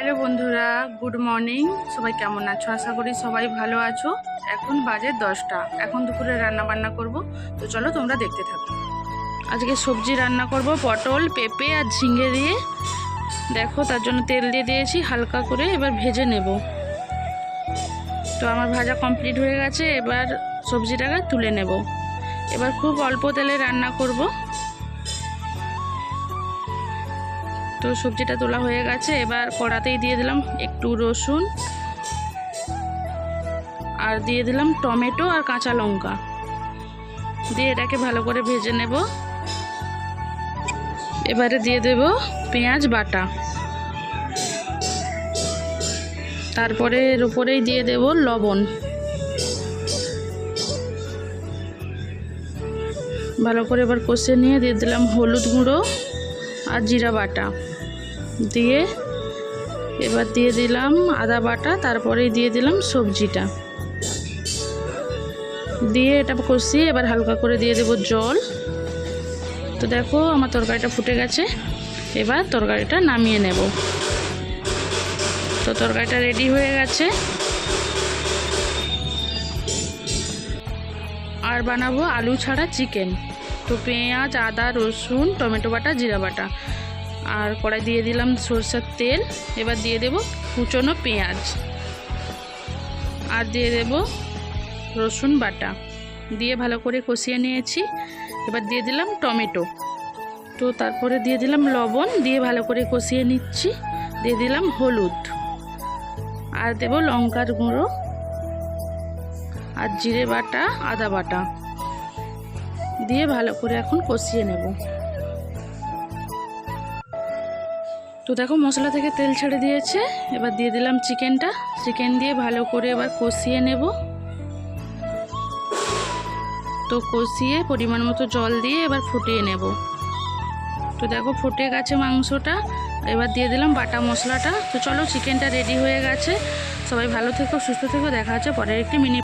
Hello বন্ধুরা, good morning. সবাই কেমন আছো? আশা করি সবাই ভালো আছো। এখন বাজে দশটা। এখন দুপুরে রান্না বান্না করব। তো চলো তোমরা দেখতে থাকো। আজকে সবজি রান্না করব, পটল, পেঁপে আর ঝিঙে দিয়ে। দেখো, তার জন্য তেল দিয়ে দিয়েছি, হালকা করে এবার ভেজে নেব। তো আমার ভাজা কমপ্লিট হয়ে গেছে, এবার সবজিটাকে তুলে নেব। এবার খুব অল্প তেলে রান্না করব। তো সবজিটা তোলা হয়ে গেছে, এবার কড়াতেই দিয়ে দিলাম একটু রসুন আর দিয়ে দিলাম টমেটো আর কাঁচা লঙ্কা। দিয়ে এটাকে ভালো করে ভেজে নেব। এবারে দিয়ে দেব পেঁয়াজ বাটা। তারপরে এর উপরেই দিয়ে দেব লবণ। ভালো করে এবার কষে নিয়ে দিয়ে দিলাম হলুদ গুঁড়ো। আর জিরা বাটা। দিয়ে এবার দিয়ে দিলাম আদা বাটা, তারপরেই দিয়ে দিলাম সবজিটা। দিয়ে এটা কষিয়ে এবার হালকা করে দিয়ে দেবো জল। তো দেখো আমার তরকারিটা ফুটে গেছে। এবার তরকারিটা নামিয়ে নেব। তো তরকারিটা রেডি হয়ে গেছে। আর বানাবো আলু ছাড়া চিকেন। তো পেঁয়াজ, আদা, রসুন, টমেটো বাটা, জিরা বাটা। আর কড়াই দিয়ে দিলাম সরষের তেল। এবার দিয়ে দেব কুচনো পেঁয়াজ। আর দিয়ে দেব রসুন বাটা। দিয়ে ভালো করে কষিয়ে নিয়েছি। এবার দিয়ে দিলাম টমেটো। তো তারপরে দিয়ে দিলাম লবণ। দিয়ে ভালো করে কষিয়ে নিচ্ছি। দিয়ে দিলাম হলুদ। আর দেব লঙ্কার গুঁড়ো। আর জিরে বাটা, আদা বাটা। দিয়ে ভালো করে এখন কষিয়ে নেব। তো দেখো, মশলা থেকে তেল ছেড়ে দিয়েছে। এবার দিয়ে দিলাম চিকেনটা। চিকেন দিয়ে ভালো করে এবার কষিয়ে নেব। তো কষিয়ে পরিমাণ মতো জল দিয়ে এবার ফুটিয়ে নেব। তো দেখো, ফুটে গেছে মাংসটা। এবার দিয়ে দিলাম বাটা মশলাটা। তো চলো, চিকেনটা রেডি হয়ে গেছে। সবাই ভালো থেকো, সুস্থ থেকো। দেখা হচ্ছে পরের একটি মিনি